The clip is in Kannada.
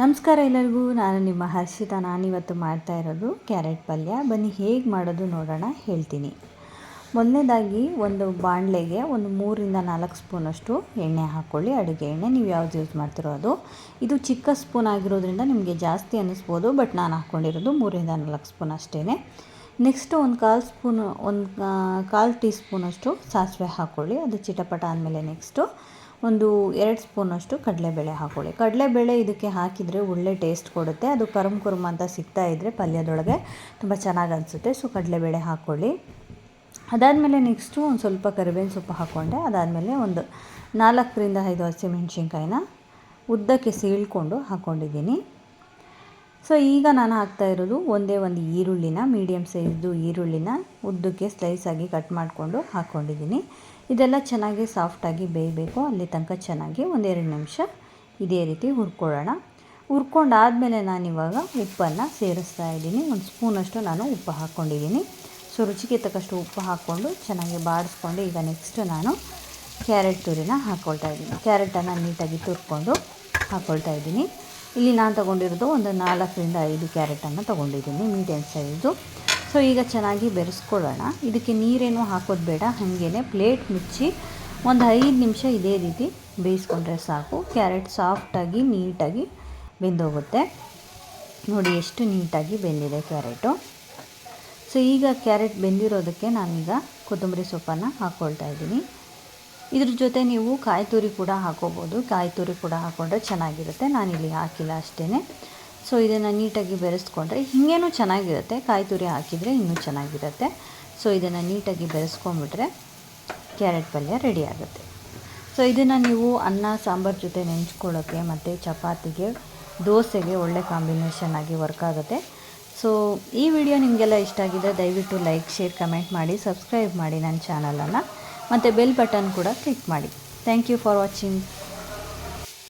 ನಮಸ್ಕಾರ ಎಲ್ಲರಿಗೂ, ನಾನು ನಿಮ್ಮ ಹರ್ಷಿತಾ. ನಾನಿವತ್ತು ಮಾಡ್ತಾ ಇರೋದು ಕ್ಯಾರೆಟ್ ಪಲ್ಯ. ಬನ್ನಿ, ಹೇಗೆ ಮಾಡೋದು ನೋಡೋಣ, ಹೇಳ್ತೀನಿ. ಮೊದಲನೇದಾಗಿ ಒಂದು ಬಾಣಲೆಗೆ ಒಂದು ಮೂರಿಂದ ನಾಲ್ಕು ಸ್ಪೂನಷ್ಟು ಎಣ್ಣೆ ಹಾಕ್ಕೊಳ್ಳಿ ಅಡುಗೆ ಎಣ್ಣೆ, ನೀವು ಯಾವ್ದು ಯೂಸ್ ಮಾಡ್ತಿರೋ ಅದು. ಇದು ಚಿಕ್ಕ ಸ್ಪೂನ್ ಆಗಿರೋದ್ರಿಂದ ನಿಮಗೆ ಜಾಸ್ತಿ ಅನ್ನಿಸ್ಬೋದು, ಬಟ್ ನಾನು ಹಾಕ್ಕೊಂಡಿರೋದು ಮೂರಿಂದ ನಾಲ್ಕು ಸ್ಪೂನ್ ಅಷ್ಟೇ ನೆಕ್ಸ್ಟು ಒಂದು ಕಾಲು ಸ್ಪೂನು, ಒಂದು ಕಾಲು ಟೀ ಸ್ಪೂನಷ್ಟು ಸಾಸಿವೆ ಹಾಕ್ಕೊಳ್ಳಿ ಅದು ಚಿಟಪಟ ಆದಮೇಲೆ ನೆಕ್ಸ್ಟು ಒಂದು ಎರಡು ಸ್ಪೂನಷ್ಟು ಕಡಲೆಬೇಳೆ ಹಾಕ್ಕೊಳ್ಳಿ ಕಡಲೆಬೇಳೆ ಇದಕ್ಕೆ ಹಾಕಿದರೆ ಒಳ್ಳೆ ಟೇಸ್ಟ್ ಕೊಡುತ್ತೆ. ಅದು ಕರುಮ್ ಕುರುಮ್ ಅಂತ ಸಿಗ್ತಾ ಇದ್ದರೆ ಪಲ್ಯದೊಳಗೆ ತುಂಬ ಚೆನ್ನಾಗಿ ಅನಿಸುತ್ತೆ. ಸೊ, ಕಡಲೆಬೇಳೆ ಹಾಕ್ಕೊಳ್ಳಿ ಅದಾದಮೇಲೆ ನೆಕ್ಸ್ಟು ಒಂದು ಸ್ವಲ್ಪ ಕರಿಬೇವಿನ ಸೊಪ್ಪು ಹಾಕ್ಕೊಂಡೆ ಅದಾದಮೇಲೆ ಒಂದು ನಾಲ್ಕರಿಂದ ಐದು ಹಸಿಮೆಣ್ಸಿನ್ಕಾಯಿನ ಉದ್ದಕ್ಕೆ ಸೀಳ್ಕೊಂಡು ಹಾಕ್ಕೊಂಡಿದ್ದೀನಿ ಸೊ ಈಗ ನಾನು ಹಾಕ್ತಾ ಇರೋದು ಒಂದೇ ಒಂದು ಈರುಳ್ಳಿನ ಮೀಡಿಯಮ್ ಸೈಜ್ದು ಈರುಳ್ಳಿನ ಉದ್ದಕ್ಕೆ ಸ್ಲೈಸಾಗಿ ಕಟ್ ಮಾಡಿಕೊಂಡು ಹಾಕ್ಕೊಂಡಿದ್ದೀನಿ ಇದೆಲ್ಲ ಚೆನ್ನಾಗಿ ಸಾಫ್ಟಾಗಿ ಬೇಯಬೇಕು. ಅಲ್ಲಿ ತನಕ ಚೆನ್ನಾಗಿ ಒಂದೆರಡು ನಿಮಿಷ ಇದೇ ರೀತಿ ಹುರ್ಕೊಳ್ಳೋಣ. ಹುರ್ಕೊಂಡಾದಮೇಲೆ ನಾನಿವಾಗ ಉಪ್ಪನ್ನು ಸೇರಿಸ್ತಾ ಇದ್ದೀನಿ. ಒಂದು ಸ್ಪೂನಷ್ಟು ನಾನು ಉಪ್ಪು ಹಾಕ್ಕೊಂಡಿದ್ದೀನಿ. ಸೊ ರುಚಿಗೆ ತಕ್ಕಷ್ಟು ಉಪ್ಪು ಹಾಕ್ಕೊಂಡು ಚೆನ್ನಾಗಿ ಬಾಡಿಸ್ಕೊಂಡು ಈಗ ನೆಕ್ಸ್ಟ್ ನಾನು ಕ್ಯಾರೆಟ್ ತುರಿನ ಹಾಕ್ಕೊಳ್ತಾ ಇದ್ದೀನಿ. ಕ್ಯಾರೆಟನ್ನು ನೀಟಾಗಿ ತುರ್ಕೊಂಡು ಹಾಕ್ಕೊಳ್ತಾ ಇದ್ದೀನಿ. ಇಲ್ಲಿ ನಾನು ತೊಗೊಂಡಿರೋದು ಒಂದು ನಾಲ್ಕರಿಂದ ಐದು ಕ್ಯಾರೆಟನ್ನು ತೊಗೊಂಡಿದ್ದೀನಿ ಮೀಡಿಯಮ್ ಸೈಜು ಸೊ ಈಗ ಚೆನ್ನಾಗಿ ಬೆರೆಸ್ಕೊಳ್ಳೋಣ. ಇದಕ್ಕೆ ನೀರೇನು ಹಾಕೋದು ಬೇಡ ಹಾಗೇ ಪ್ಲೇಟ್ ಮುಚ್ಚಿ ಒಂದು ಐದು ನಿಮಿಷ ಇದೇ ರೀತಿ ಬೇಯಿಸ್ಕೊಂಡ್ರೆ ಸಾಕು. ಕ್ಯಾರೆಟ್ ಸಾಫ್ಟಾಗಿ ನೀಟಾಗಿ ಬೆಂದೋಗುತ್ತೆ. ನೋಡಿ ಎಷ್ಟು ನೀಟಾಗಿ ಬೆಂದಿದೆ ಕ್ಯಾರೆಟು ಸೊ ಈಗ ಕ್ಯಾರೆಟ್ ಬೆಂದಿರೋದಕ್ಕೆ ನಾನೀಗ ಕೊತ್ತಂಬರಿ ಸೊಪ್ಪನ್ನು ಹಾಕ್ಕೊಳ್ತಾ ಇದ್ದೀನಿ. ಇದ್ರ ಜೊತೆ ನೀವು ಕಾಯಿ ತುರಿ ಕೂಡ ಹಾಕೋಬೋದು. ಕಾಯಿ ತುರಿ ಕೂಡ ಹಾಕ್ಕೊಂಡ್ರೆ ಚೆನ್ನಾಗಿರುತ್ತೆ. ನಾನು ಇಲ್ಲಿ ಹಾಕಿಲ್ಲ ಅಷ್ಟೇ ಸೊ ಇದನ್ನು ನೀಟಾಗಿ ಬೆರೆಸ್ಕೊಂಡ್ರೆ ಹೀಗೇನೂ ಚೆನ್ನಾಗಿರುತ್ತೆ. ಕಾಯಿ ತುರಿ ಹಾಕಿದರೆ ಇನ್ನೂ ಚೆನ್ನಾಗಿರುತ್ತೆ. ಸೊ ಇದನ್ನು ನೀಟಾಗಿ ಬೆರೆಸ್ಕೊಂಡ್ಬಿಟ್ರೆ ಕ್ಯಾರೆಟ್ ಪಲ್ಯ ರೆಡಿ ಆಗುತ್ತೆ. ಸೊ ಇದನ್ನು ನೀವು ಅನ್ನ, ಸಾಂಬಾರು ಜೊತೆ ನೆಂಚ್ಕೊಳ್ಳೋಕ್ಕೆ ಮತ್ತು ಚಪಾತಿಗೆ, ದೋಸೆಗೆ ಒಳ್ಳೆ ಕಾಂಬಿನೇಷನ್ ಆಗಿ ವರ್ಕ್ ಆಗುತ್ತೆ. ಸೊ ಈ ವಿಡಿಯೋ ನಿಮಗೆಲ್ಲ ಇಷ್ಟ ಆಗಿದೆ ದಯವಿಟ್ಟು ಲೈಕ್ ಶೇರ್ ಕಮೆಂಟ್ ಮಾಡಿ ಸಬ್ಸ್ಕ್ರೈಬ್ ಮಾಡಿ ನನ್ನ ಚಾನಲನ್ನು ಮತ್ತು ಬೆಲ್ ಬಟನ್ ಕೂಡ ಕ್ಲಿಕ್ ಮಾಡಿ. Thank you for watching